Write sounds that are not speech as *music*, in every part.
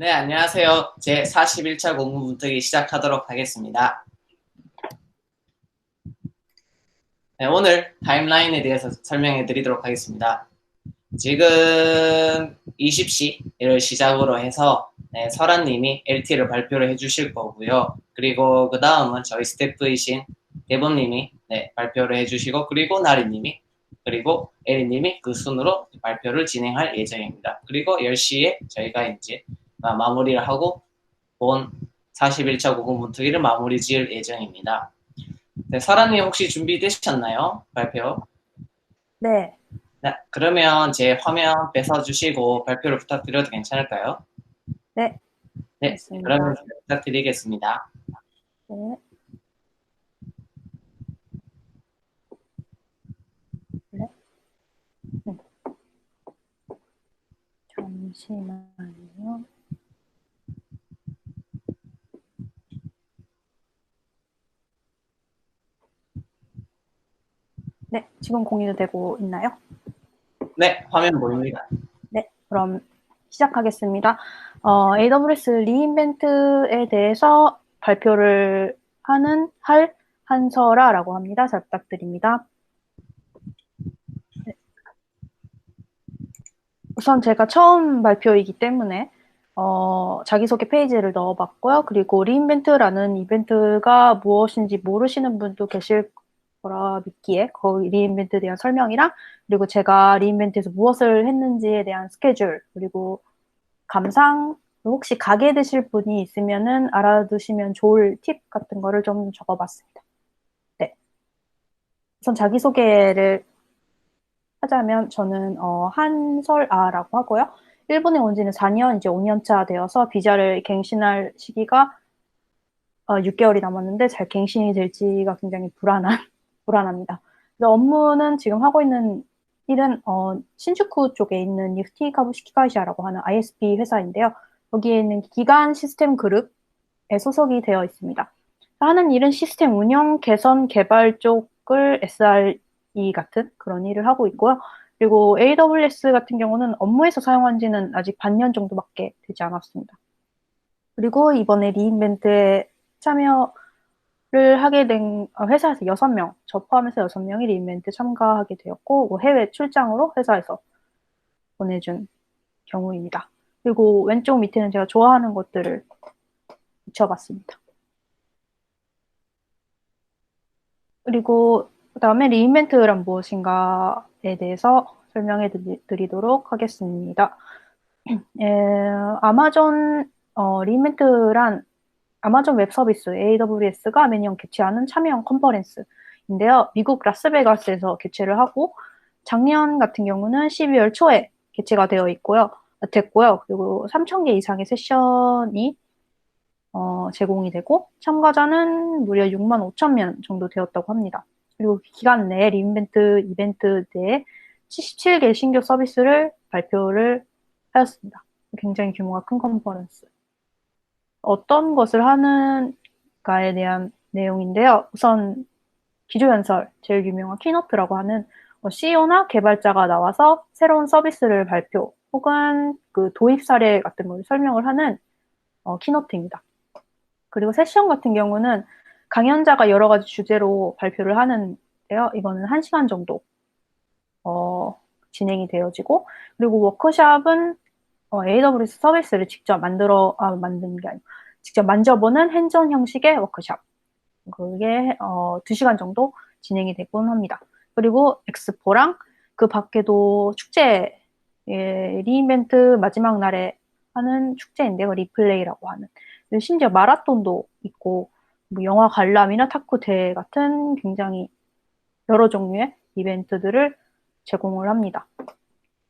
네, 안녕하세요. 제 41차 공부 문뜨기 시작하도록 하겠습니다. 네, 오늘 타임라인에 대해서 설명해 드리도록 하겠습니다. 지금 20시를 시작으로 해서 네, 설아님이 LT를 발표를 해 주실 거고요. 그리고 그 다음은 저희 스태프이신 대범님이 네, 발표를 해 주시고 그리고 나리님이 그리고 에리님이 그 순으로 발표를 진행할 예정입니다. 그리고 10시에 저희가 이제 마무리를 하고 본 41차 고급 문투기를 마무리 지을 예정입니다. 네, 설아님 혹시 준비되셨나요? 발표? 네. 네, 그러면 제 화면 뺏어주시고 발표를 부탁드려도 괜찮을까요? 네. 네, 알겠습니다. 그러면 부탁드리겠습니다. 네. 네. 네. 잠시만요. 네, 지금 공유도 되고 있나요? 네, 화면 보입니다. 네, 그럼 시작하겠습니다. 어, AWS 리인벤트에 대해서 발표를 하는 할 한설아라고 합니다. 잘 부탁드립니다. 네. 우선 제가 처음 발표이기 때문에 어, 자기소개 페이지를 넣어봤고요. 그리고 리인벤트라는 이벤트가 무엇인지 모르시는 분도 계실 거라 믿기에 거기 리인벤트에 대한 설명이랑 그리고 제가 리인벤트에서 무엇을 했는지에 대한 스케줄 그리고 감상 혹시 가게 되실 분이 있으면은 알아두시면 좋을 팁 같은 거를 좀 적어봤습니다. 네. 우선 자기소개를 하자면 저는 어, 한설아라고 하고요. 일본에 온 지는 4년, 이제 5년 차 되어서 비자를 갱신할 시기가 어, 6개월이 남았는데 잘 갱신이 될지가 굉장히 불안한, 불안합니다. 그래서 업무는 지금 하고 있는 일은 어, 신주쿠 쪽에 있는 유티 가부시키 가이샤라고 하는 ISP 회사인데요. 여기에 있는 기간 시스템 그룹에 소속이 되어 있습니다. 하는 일은 시스템 운영, 개선, 개발 쪽을 SRE 같은 그런 일을 하고 있고요. 그리고 AWS 같은 경우는 업무에서 사용한 지는 아직 반년 정도밖에 되지 않았습니다. 그리고 이번에 리인벤트에 참여 를 하게 된 어, 회사에서 6명, 저 포함해서 6명이 리인벤트 참가하게 되었고 뭐 해외 출장으로 회사에서 보내준 경우입니다. 그리고 왼쪽 밑에는 제가 좋아하는 것들을 붙여봤습니다. 그리고 그 다음에 리인벤트란 무엇인가에 대해서 설명해 드리도록 하겠습니다. *clears throat* 에, 아마존 어, 리인벤트란 아마존 웹 서비스 AWS가 매년 개최하는 참여형 컨퍼런스인데요. 미국 라스베가스에서 개최를 하고 작년 같은 경우는 12월 초에 개최가 되어 있고요. 됐고요. 그리고 3,000개 이상의 세션이 어, 제공이 되고 참가자는 무려 6만 5천 명 정도 되었다고 합니다. 그리고 기간 내에 리인벤트 이벤트 내에 77개 신규 서비스를 발표를 하였습니다. 굉장히 규모가 큰 컨퍼런스. 어떤 것을 하는가에 대한 내용인데요. 우선 기조연설, 제일 유명한 키노트라고 하는 CEO나 개발자가 나와서 새로운 서비스를 발표 혹은 그 도입 사례 같은 걸 설명을 하는 어, 키노트입니다. 그리고 세션 같은 경우는 강연자가 여러 가지 주제로 발표를 하는데요. 이거는 1시간 정도 어, 진행이 되어지고 그리고 워크샵은 어, AWS 서비스를 직접 만들어 아, 만드는 게 아니고 직접 만져보는 핸전 형식의 워크샵 그게 어, 2시간 정도 진행이 되곤 합니다. 그리고 엑스포랑 그 밖에도 축제 예, 리인벤트 마지막 날에 하는 축제인데 요. 리플레이라고 하는. 심지어 마라톤도 있고 뭐 영화 관람이나 탁구 대회 같은 굉장히 여러 종류의 이벤트들을 제공을 합니다.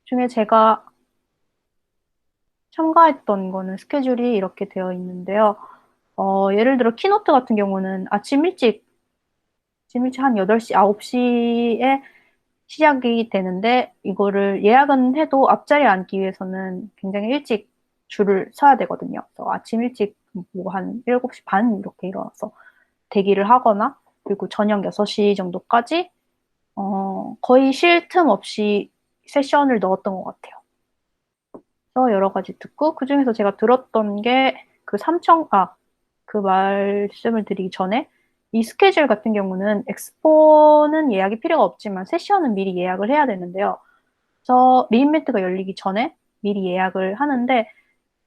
중에 제가 참가했던 거는 스케줄이 이렇게 되어 있는데요. 어, 예를 들어 키노트 같은 경우는 아침 일찍 아침 일찍 한 8시, 9시에 시작이 되는데 이거를 예약은 해도 앞자리에 앉기 위해서는 굉장히 일찍 줄을 서야 되거든요. 그래서 아침 일찍 뭐 한 7시 반 이렇게 일어나서 대기를 하거나 그리고 저녁 6시 정도까지 어, 거의 쉴 틈 없이 세션을 넣었던 것 같아요. 여러 가지 듣고 그 중에서 제가 들었던 게 그 삼청 아 그 말씀을 드리기 전에 이 스케줄 같은 경우는 엑스포는 예약이 필요가 없지만 세션은 미리 예약을 해야 되는데요. 그래서 리인벤트가 열리기 전에 미리 예약을 하는데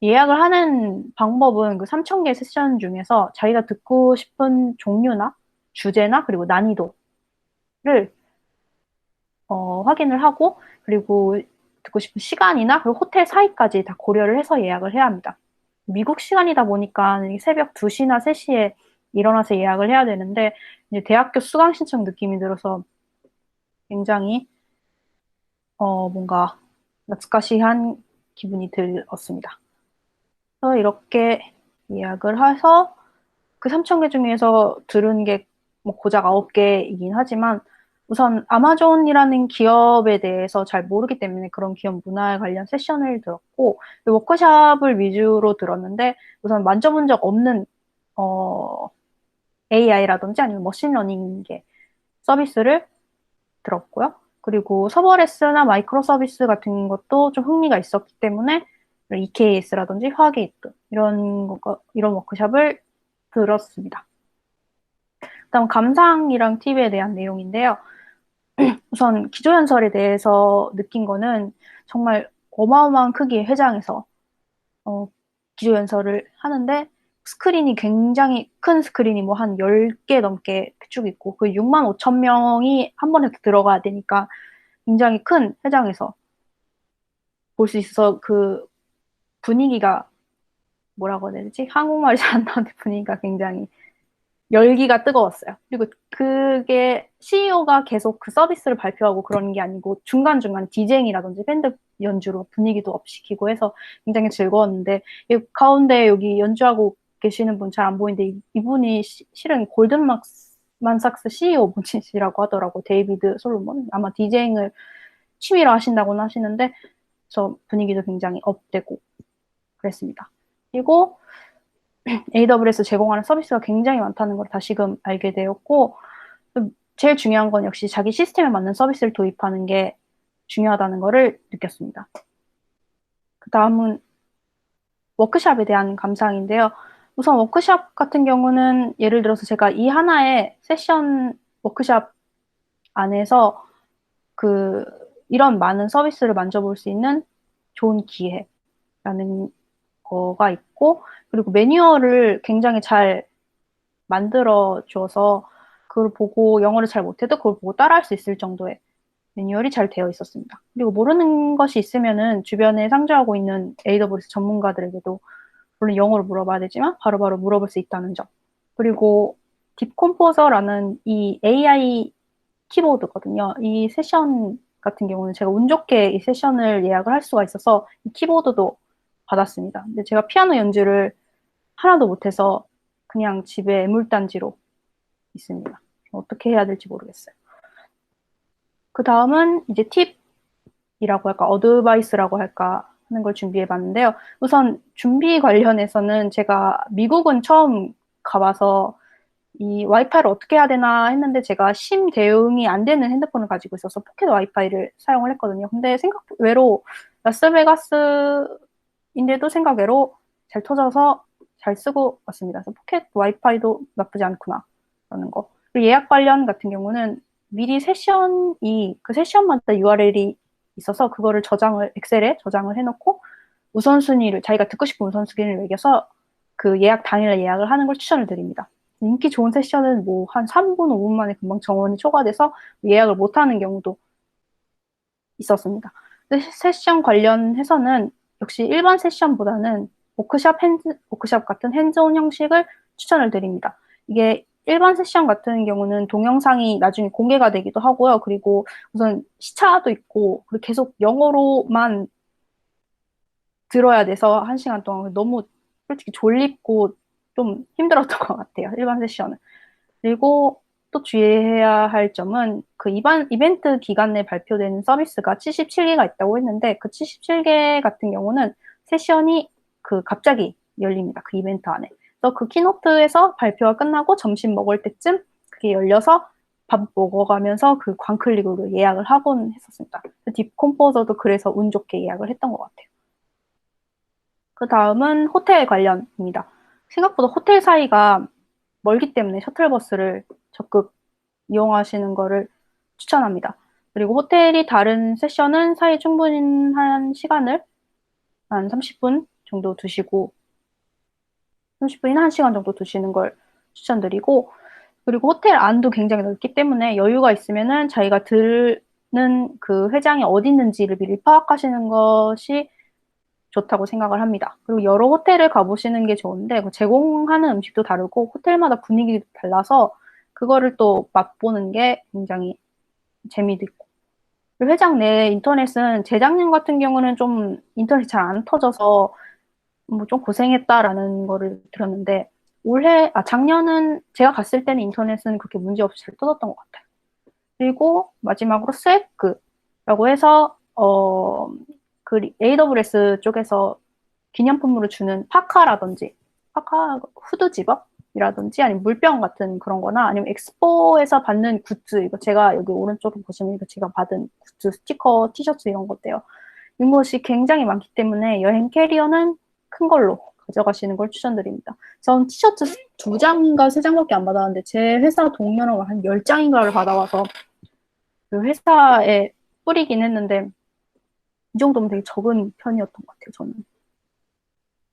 예약을 하는 방법은 그 3,000개 세션 중에서 자기가 듣고 싶은 종류나 주제나 그리고 난이도를 어, 확인을 하고 그리고 듣고 싶은 시간이나 그리고 호텔 사이까지 다 고려를 해서 예약을 해야 합니다. 미국 시간이다 보니까 새벽 2시나 3시에 일어나서 예약을 해야 되는데 이제 대학교 수강 신청 느낌이 들어서 굉장히 어 뭔가 낯가시한 기분이 들었습니다. 그래서 이렇게 예약을 해서 그 3,000개 중에서 들은 게 뭐 고작 9개이긴 하지만 우선 아마존이라는 기업에 대해서 잘 모르기 때문에 그런 기업 문화에 관련 세션을 들었고 워크샵을 위주로 들었는데 우선 만져본 적 없는 어, AI라든지 아니면 머신러닝의 서비스를 들었고요. 그리고 서버레스나 마이크로 서비스 같은 것도 좀 흥미가 있었기 때문에 EKS라든지 화게이트 이런 거, 이런 워크샵을 들었습니다. 다음 감상이랑 팁에 대한 내용인데요. *clears throat* 우선 기조연설에 대해서 느낀 거는 정말 어마어마한 크기의 회장에서 어, 기조연설을 하는데 스크린이 굉장히 큰 스크린이 뭐 한 10개 넘게 쭉 있고 그 6만 5천 명이 한 번에 들어가야 되니까 굉장히 큰 회장에서 볼 수 있어서 그 분위기가 뭐라고 해야 되지? 한국말이 잘 안 나오는데 분위기가 굉장히 열기가 뜨거웠어요. 그리고 그게 CEO가 계속 그 서비스를 발표하고 그런 게 아니고 중간중간 디제잉이라든지 밴드 연주로 분위기도 업시키고 해서 굉장히 즐거웠는데 가운데 여기 연주하고 계시는 분 잘 안 보이는데 이분이 시, 실은 골든만삭스 CEO 분이시라고 하더라고 데이비드 솔로몬 아마 디제잉을 취미로 하신다고는 하시는데 저 분위기도 굉장히 업되고 그랬습니다. 그리고 AWS 제공하는 서비스가 굉장히 많다는 걸 다시금 알게 되었고 제일 중요한 건 역시 자기 시스템에 맞는 서비스를 도입하는 게 중요하다는 것을 느꼈습니다. 그 다음은 워크샵에 대한 감상인데요. 우선 워크샵 같은 경우는 예를 들어서 제가 이 하나의 세션 워크샵 안에서 그 이런 많은 서비스를 만져볼 수 있는 좋은 기회라는 거가 있고 그리고 매뉴얼을 굉장히 잘 만들어 줘서 그걸 보고 영어를 잘 못해도 그걸 보고 따라할 수 있을 정도의 매뉴얼이 잘 되어 있었습니다. 그리고 모르는 것이 있으면은 주변에 상주하고 있는 AWS 전문가들에게도 물론 영어로 물어봐야 되지만 바로바로 바로 물어볼 수 있다는 점. 그리고 딥컴포저라는 이 AI 키보드거든요. 이 세션 같은 경우는 제가 운 좋게 이 세션을 예약을 할 수가 있어서 이 키보드도 받았습니다. 근데 제가 피아노 연주를 하나도 못해서 그냥 집에 애물단지로 있습니다. 어떻게 해야 될지 모르겠어요. 그 다음은 이제 팁이라고 할까, 어드바이스라고 할까 하는 걸 준비해 봤는데요. 우선 준비 관련해서는 제가 미국은 처음 가봐서 이 와이파이를 어떻게 해야 되나 했는데 제가 심 대응이 안 되는 핸드폰을 가지고 있어서 포켓 와이파이를 사용을 했거든요. 근데 생각 외로 라스베가스 인데도 생각 외로 잘 터져서 잘 쓰고 왔습니다. 그래서 포켓 와이파이도 나쁘지 않구나 라는 거. 그리고 예약 관련 같은 경우는 미리 세션이 그 세션마다 URL이 있어서 그거를 저장을 엑셀에 저장을 해놓고 우선순위를 자기가 듣고 싶은 우선순위를 매겨서 그 예약 당일에 예약을 하는 걸 추천을 드립니다. 인기 좋은 세션은 뭐 한 3분, 5분 만에 금방 정원이 초과돼서 예약을 못하는 경우도 있었습니다. 세션 관련해서는 역시 일반 세션보다는 워크샵, 핸즈, 워크샵 같은 핸즈온 형식을 추천을 드립니다. 이게 일반 세션 같은 경우는 동영상이 나중에 공개가 되기도 하고요. 그리고 우선 시차도 있고 계속 영어로만 들어야 돼서 한 시간 동안 너무 솔직히 졸립고 좀 힘들었던 것 같아요. 일반 세션은. 그리고 또 주의해야 할 점은 그 이반, 이벤트 기간 내 발표되는 서비스가 77개가 있다고 했는데 그 77개 같은 경우는 세션이 그 갑자기 열립니다. 그 이벤트 안에. 그래서 그 키노트에서 발표가 끝나고 점심 먹을 때쯤 그게 열려서 밥 먹어가면서 그 광클릭으로 예약을 하곤 했었습니다. 딥컴포저도 그래서 운 좋게 예약을 했던 것 같아요. 그 다음은 호텔 관련입니다. 생각보다 호텔 사이가 멀기 때문에 셔틀버스를 적극 이용하시는 것을 추천합니다. 그리고 호텔이 다른 세션은 사이 충분한 시간을 한 30분 정도 두시고 30분이나 1시간 정도 두시는 걸 추천드리고 그리고 호텔 안도 굉장히 넓기 때문에 여유가 있으면은 자기가 들는 그 회장이 어디 있는지를 미리 파악하시는 것이 좋다고 생각을 합니다. 그리고 여러 호텔을 가보시는 게 좋은데 그 제공하는 음식도 다르고 호텔마다 분위기도 달라서 그거를 또 맛보는 게 굉장히 재미도 있고 그리고 회장 내 인터넷은 재작년 같은 경우는 좀 인터넷이 잘 안 터져서 뭐 좀 고생했다라는 거를 들었는데 올해 아 작년은 제가 갔을 때는 인터넷은 그렇게 문제 없이 잘 터졌던 것 같아요. 그리고 마지막으로 스웨크라고 해서 어, 그 AWS 쪽에서 기념품으로 주는 파카라든지 파카 후드 집업이라든지 아니면 물병 같은 그런 거나 아니면 엑스포에서 받는 굿즈 이거 제가 여기 오른쪽으로 보시면 이거 제가 받은 굿즈 스티커 티셔츠 이런 것들요. 이것이 굉장히 많기 때문에 여행 캐리어는 큰 걸로 가져가시는 걸 추천드립니다. 전 티셔츠 두 장인가 세 장밖에 안 받았는데 제 회사 동료랑 한 열 장인가를 받아와서 그 회사에 뿌리긴 했는데 이 정도면 되게 적은 편이었던 것 같아요, 저는.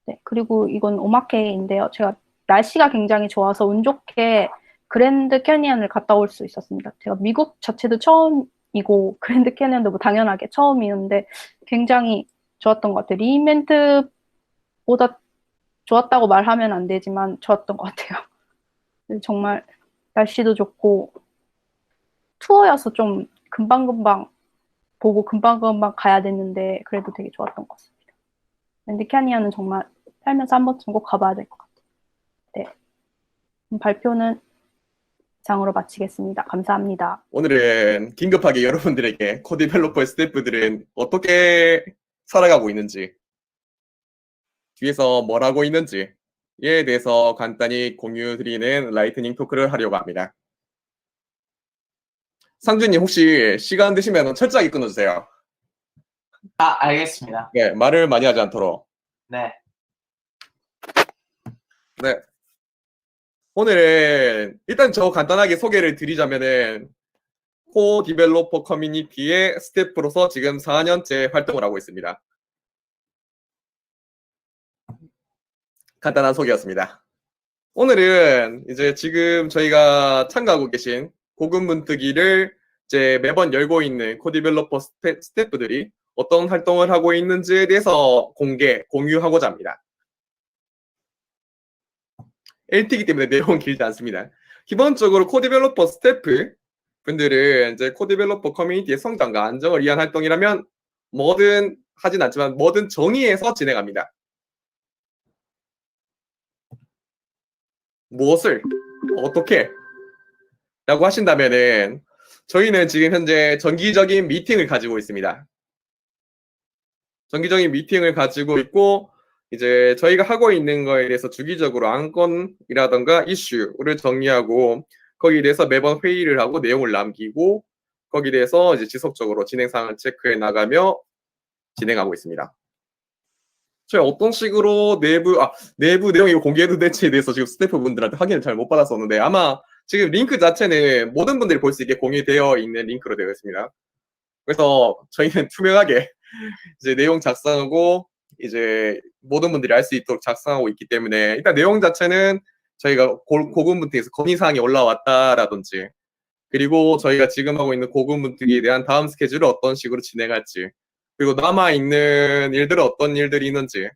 네, 그리고 이건 오마케인데요. 제가 날씨가 굉장히 좋아서 운 좋게 그랜드 캐니언을 갔다 올 수 있었습니다. 제가 미국 자체도 처음이고 *laughs* 그랜드 캐니언도 뭐 당연하게 처음이었는데 굉장히 좋았던 것 같아요. 리인벤트보다 좋았다고 말하면 안 되지만 좋았던 것 같아요. 정말 날씨도 좋고 투어여서 좀 금방금방 보고 금방금방 가야 됐는데 그래도 되게 좋았던 것 같습니다. 랜드 캐니언은 정말 살면서 한 번쯤 꼭 가봐야 될 것 같아요. 네. 발표는 이상으로 마치겠습니다. 감사합니다. 오늘은 긴급하게 여러분들에게 코디벨로퍼의 스태프들은 어떻게 살아가고 있는지, 뒤에서 뭘 하고 있는지에 대해서 간단히 공유 드리는 라이트닝 토크를 하려고 합니다. 상준님 혹시 시간 되시면 철저하게 끊어주세요. 아, 알겠습니다. 네, 말을 많이 하지 않도록. 네. 네. 오늘은 일단 저 간단하게 소개를 드리자면은 코 디벨로퍼 커뮤니티의 스태프로서 지금 4년째 활동을 하고 있습니다. 간단한 소개였습니다. 오늘은 이제 지금 저희가 참가하고 계신 고급 문뜨기를 이제 매번 열고 있는 코디벨로퍼 스태프들이 어떤 활동을 하고 있는지에 대해서 공개, 공유하고자 합니다. LT이기 때문에 내용은 길지 않습니다. 기본적으로 코디벨로퍼 스태프 분들은 이제 코디벨로퍼 커뮤니티의 성장과 안정을 위한 활동이라면 뭐든 하진 않지만 뭐든 정의해서 진행합니다. 무엇을 어떻게 라고 하신다면은 저희는 지금 현재 정기적인 미팅을 가지고 있습니다. 정기적인 미팅을 가지고 있고 이제 저희가 하고 있는 거에 대해서 주기적으로 안건이라던가 이슈를 정리하고 거기에 대해서 매번 회의를 하고 내용을 남기고 거기에 대해서 이제 지속적으로 진행 상황을 체크해 나가며 진행하고 있습니다. 저희 어떤 식으로 내부 아 내부 내용이 공개해도 될지에 대해서 지금 스태프분들한테 확인을 잘 못 받았었는데 아마 지금 링크 자체는 모든 분들이 볼 수 있게 공유되어 있는 링크로 되어 있습니다. 그래서 저희는 *laughs* 투명하게 이제 내용 작성하고 이제 모든 분들이 알 수 있도록 작성하고 있기 때문에 일단 내용 자체는 저희가 고, 고급 문턱에서 건의사항이 올라왔다라든지 그리고 저희가 지금 하고 있는 문턱에 대한 다음 스케줄을 어떤 식으로 진행할지 그리고 남아있는 일들은 어떤 일들이 있는지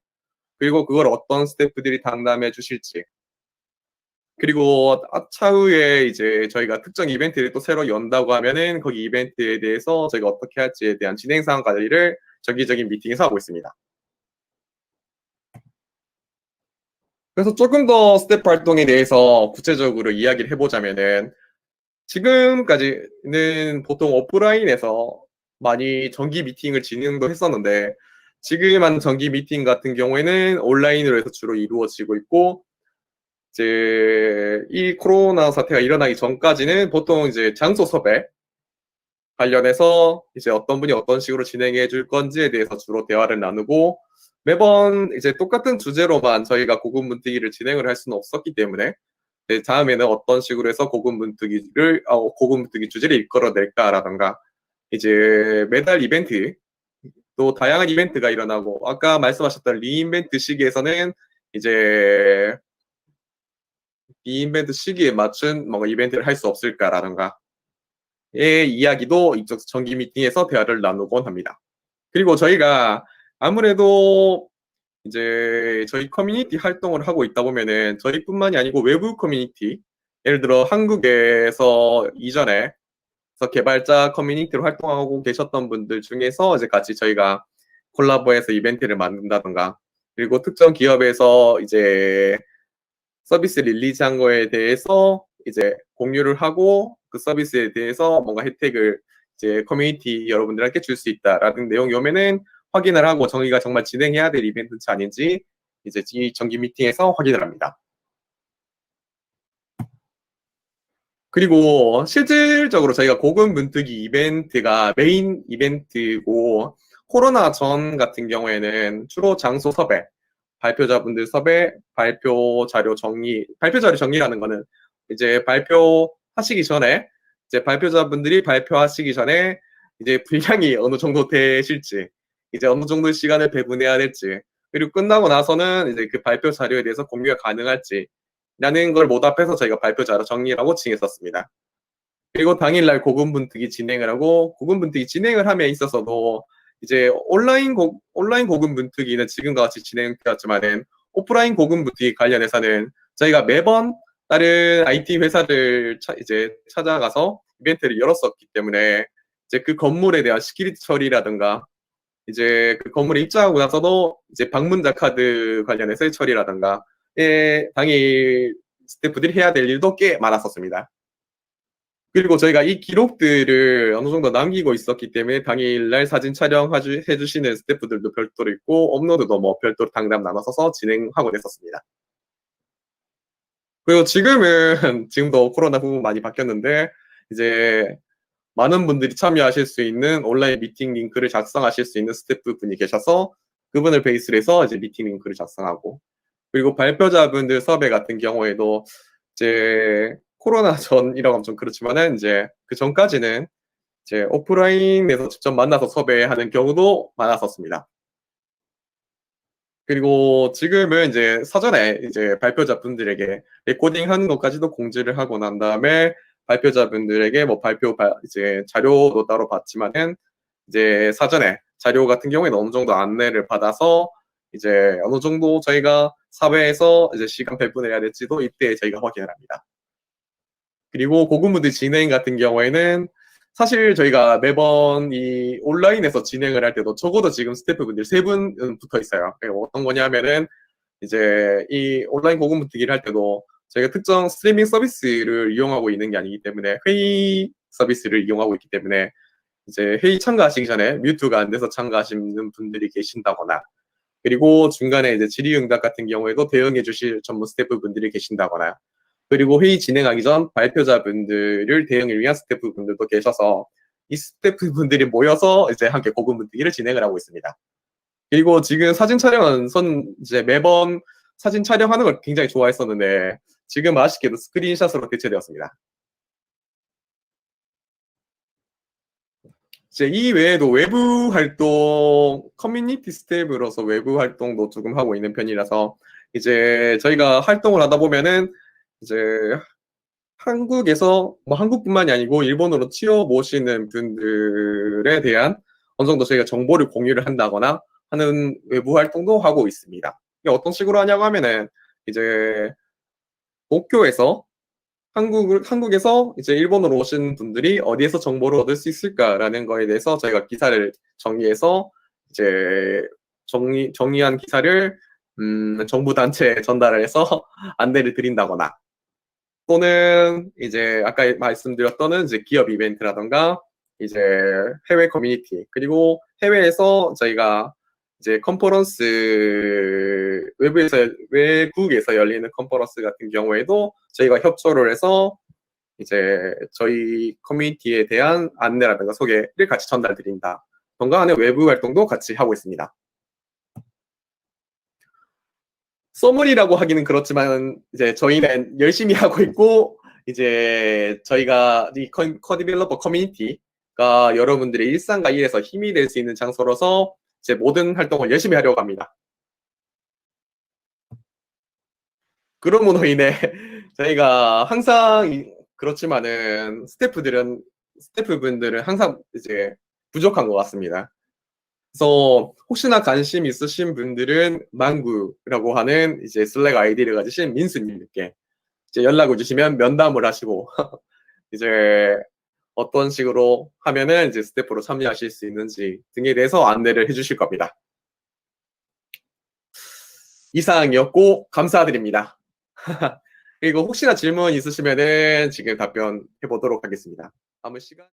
그리고 그걸 어떤 스태프들이 담당해 주실지 그리고 차후에 이제 저희가 특정 이벤트를 또 새로 연다고 하면은 거기 이벤트에 대해서 저희가 어떻게 할지에 대한 진행 상황 관리를 정기적인 미팅에서 하고 있습니다. 그래서 조금 더 스태프 활동에 대해서 구체적으로 이야기를 해보자면은 지금까지는 보통 오프라인에서 많이 정기 미팅을 진행도 했었는데 지금 한 정기 미팅 같은 경우에는 온라인으로 해서 주로 이루어지고 있고 이제 이 코로나 사태가 일어나기 전까지는 보통 이제 장소 섭외 관련해서 이제 어떤 분이 어떤 식으로 진행해 줄 건지에 대해서 주로 대화를 나누고 매번 이제 똑같은 주제로만 저희가 고군분투기를 진행을 할 수는 없었기 때문에 네, 다음에는 어떤 식으로 해서 고군분투기를 어, 고군분투기 주제를 이끌어낼까라던가 이제 매달 이벤트 또 다양한 이벤트가 일어나고 아까 말씀하셨던 리인벤트 시기에서는 이제 리인벤트 시기에 맞춘 뭔가 이벤트를 할 수 없을까라던가 의 이야기도 이쪽 정기 미팅에서 대화를 나누곤 합니다. 그리고 저희가 아무래도 이제 저희 커뮤니티 활동을 하고 있다 보면은 저희뿐만이 아니고 외부 커뮤니티 예를 들어 한국에서 이전에 개발자 커뮤니티로 활동하고 계셨던 분들 중에서 이제 같이 저희가 콜라보해서 이벤트를 만든다던가 그리고 특정 기업에서 이제 서비스 릴리즈한 거에 대해서 이제 공유를 하고 그 서비스에 대해서 뭔가 혜택을 이제 커뮤니티 여러분들한테 줄 수 있다라는 내용이 오면은 확인을 하고 저희가 정말 진행해야 될 이벤트인지 아닌지 이제 이 정기 미팅에서 확인을 합니다. 그리고 실질적으로 저희가 고급 문뜨기 이벤트가 메인 이벤트고 코로나 전 같은 경우에는 주로 장소 섭외, 발표자분들 섭외, 발표 자료 정리, 발표 자료 정리라는 거는 이제 발표하시기 전에 이제 발표자분들이 발표하시기 전에 이제 분량이 어느 정도 되실지 이제 어느 정도 시간을 배분해야 될지 그리고 끝나고 나서는 이제 그 발표 자료에 대해서 공유가 가능할지 라는 걸 모답해서 저희가 발표 자료 정리라고 칭했었습니다. 그리고 당일날 고군분투기 진행을 하고 고군분투기 진행을 함에 있어서도 이제 온라인 고, 온라인 고군분투기는 지금과 같이 진행되었지만은 오프라인 고군분투기 관련해서는 저희가 매번 다른 IT 회사를 차, 이제 찾아가서 이벤트를 열었었기 때문에 이제 그 건물에 대한 시큐리티 처리라든가 이제 그 건물에 입장하고 나서도 이제 방문자 카드 관련해서의 처리라든가 예, 당일 스태프들이 해야 될 일도 꽤 많았었습니다. 그리고 저희가 이 기록들을 어느 정도 남기고 있었기 때문에 당일날 사진 촬영해 주시는 스태프들도 별도로 있고 업로드도 뭐 별도로 당당 나눠서 진행하고 있었습니다. 그리고 지금은 *laughs* 지금도 코로나 후부 많이 바뀌었는데 이제 많은 분들이 참여하실 수 있는 온라인 미팅 링크를 작성하실 수 있는 스태프 분이 계셔서 그분을 베이스로 해서 이제 미팅 링크를 작성하고 그리고 발표자분들 섭외 같은 경우에도 이제 코로나 *laughs* 전이라고 하면 좀 그렇지만은 이제 그 전까지는 이제 오프라인에서 직접 만나서 섭외하는 경우도 많았었습니다. 그리고 지금은 이제 사전에 이제 발표자분들에게 레코딩 하는 것까지도 공지를 하고 난 다음에 발표자분들에게 뭐 발표 바, 이제 자료도 따로 받지만은 이제 사전에 자료 같은 경우에는 어느 정도 안내를 받아서 이제 어느 정도 저희가 사회에서 이제 시간 배분을 해야 될지도 이때 저희가 확인을 합니다. 그리고 고군분투 진행 같은 경우에는 사실 저희가 매번 이 온라인에서 진행을 할 때도 적어도 지금 스태프분들 세 분은 붙어 있어요. 어떤 거냐면은 이제 이 온라인 고군분투기를 할 때도 저희가 특정 스트리밍 서비스를 이용하고 있는 게 아니기 때문에 회의 서비스를 이용하고 있기 때문에 이제 회의 참가하시기 전에 뮤트가 안 돼서 참가하시는 분들이 계신다거나 그리고 중간에 이제 질의응답 같은 경우에도 대응해 주실 전문 스태프분들이 계신다거나 그리고 회의 진행하기 전 발표자분들을 대응을 위한 스태프분들도 계셔서 이 스태프분들이 모여서 이제 함께 고군분투기를 진행을 하고 있습니다. 그리고 지금 사진 촬영은 선 이제 매번 사진 촬영하는 걸 굉장히 좋아했었는데 지금 아쉽게도 스크린샷으로 대체되었습니다. 이제 이 외에도 외부 활동, 커뮤니티 스텝으로서 외부 활동도 조금 하고 있는 편이라서 이제 저희가 활동을 하다 보면은 이제 한국에서 뭐 한국뿐만이 아니고 일본으로 튀어 모시는 분들에 대한 어느 정도 저희가 정보를 공유를 한다거나 하는 외부 활동도 하고 있습니다. 어떤 식으로 하냐고 하면은 이제 도쿄에서 한국을, 한국에서 이제 일본으로 오신 분들이 어디에서 정보를 얻을 수 있을까라는 거에 대해서 저희가 기사를 정리해서 이제 정리, 정리한 기사를 음, 정부 단체에 전달을 해서 *laughs* 안내를 드린다거나 또는 이제 아까 말씀드렸던 이제 기업 이벤트라던가 이제 해외 커뮤니티 그리고 해외에서 저희가 이제 컨퍼런스 외부에서 외국에서 열리는 컨퍼런스 같은 경우에도 저희가 협조를 해서 이제 저희 커뮤니티에 대한 안내라든가 소개를 같이 전달 드린다. 던가 하는 외부 활동도 같이 하고 있습니다. 써머리라고 하기는 그렇지만 이제 저희는 열심히 하고 있고 이제 저희가 이 커- 커디벨로퍼 커뮤니티가 여러분들의 일상과 일에서 힘이 될 수 있는 장소로서 제 모든 활동을 열심히 하려고 합니다. 그럼으로 인해 저희가 항상 이- 그렇지만은 스태프들은 스태프분들은 항상 이제 부족한 것 같습니다. 그래서 혹시나 관심 있으신 분들은 망구라고 하는 이제 슬랙 아이디를 가지신 민수님께 이제 연락을 주시면 면담을 하시고 *laughs* 이제 어떤 식으로 하면은 이제 스태프로 참여하실 수 있는지 등에 대해서 안내를 해주실 겁니다. 이상이었고 감사드립니다. *laughs* 그리고 혹시나 질문 있으시면은 지금 답변해 보도록 하겠습니다. 아무 시간